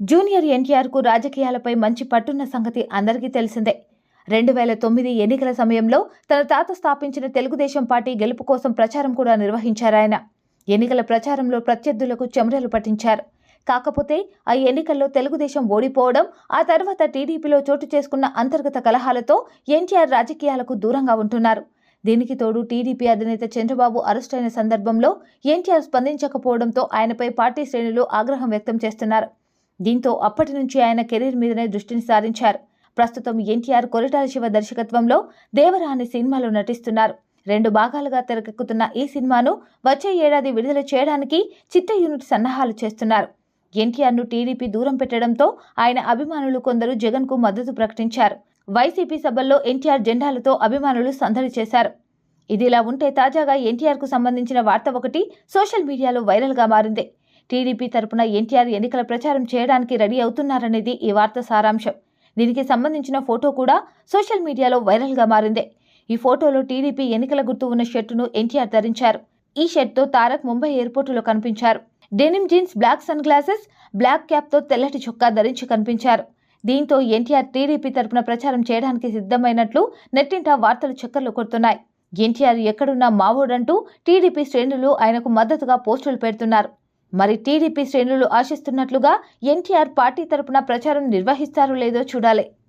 Junior ఎన్టీఆర్కు రాజకీయాలపై మంచి పట్టున్న సంగతి అందరికీ తెలిసిందే. రెండు వేల తొమ్మిది ఎన్నికల సమయంలో తన తాత స్థాపించిన తెలుగుదేశం పార్టీ గెలుపు కోసం ప్రచారం కూడా నిర్వహించారాయన ఎన్నికల ప్రచారంలో ప్రత్యర్థులకు చెమరలు పట్టించారు. కాకపోతే ఆ ఎన్నికల్లో తెలుగుదేశం ఓడిపోవడం ఆ తర్వాత టీడీపీలో చోటు చేసుకున్న అంతర్గత కలహాలతో ఎన్టీఆర్ రాజకీయాలకు దూరంగా ఉంటున్నారు. దీనికి తోడు టీడీపీ అధినేత చంద్రబాబు అరెస్టైన సందర్భంలో ఎన్టీఆర్ స్పందించకపోవడంతో ఆయనపై పార్టీ శ్రేణులు ఆగ్రహం వ్యక్తం చేస్తున్నారు. దీంతో అప్పటి నుంచి ఆయన కెరీర్ మీదనే దృష్టిని సారించారు. ప్రస్తుతం ఎన్టీఆర్ కొరిటాల శివ దర్శకత్వంలో దేవరా అనే సినిమాలో నటిస్తున్నారు. రెండు భాగాలుగా తెరకెక్కుతున్న ఈ సినిమాను వచ్చే ఏడాది విడుదల చేయడానికి చిత్ర యూనిట్ సన్నాహాలు చేస్తున్నారు. ఎన్టీఆర్ను టీడీపీ దూరం పెట్టడంతో ఆయన అభిమానులు కొందరు జగన్కు మద్దతు ప్రకటించారు. వైసీపీ సభల్లో ఎన్టీఆర్ జెండాలతో అభిమానులు సందడి చేశారు. ఇదిలా ఉంటే తాజాగా ఎన్టీఆర్కు సంబంధించిన వార్త ఒకటి సోషల్ మీడియాలో వైరల్గా మారింది. టీడీపీ తరపున ఎన్టీఆర్ ఎన్నికల ప్రచారం చేయడానికి రెడీ అవుతున్నారనేది ఈ వార్త సారాంశం. దీనికి సంబంధించిన ఫోటో కూడా సోషల్ మీడియాలో వైరల్గా మారింది. ఈ ఫోటోలో టీడీపీ ఎన్నికల గుర్తు ఉన్న షర్టును ఎన్టీఆర్ ధరించారు. ఈ షర్ట్తో తారక్ ముంబై ఎయిర్పోర్టులో కనిపించారు. Denim jeans black sun glasses black క్యాప్తో తెల్లటి చొక్కా ధరించి కనిపించారు. దీంతో ఎన్టీఆర్ టీడీపీ తరపున ప్రచారం చేయడానికి సిద్ధమైనట్లు నెట్టింట వార్తలు చక్కర్లు కొడుతున్నాయి. ఎన్టీఆర్ ఎక్కడున్నా మావోడంటూ టీడీపీ శ్రేణులు ఆయనకు మద్దతుగా పోస్టులు పెడుతున్నారు. మరి టీడీపీ శ్రేణులు ఆశిస్తున్నట్లుగా ఎన్టీఆర్ పార్టీ తరపున ప్రచారం నిర్వహిస్తారో లేదో చూడాలి.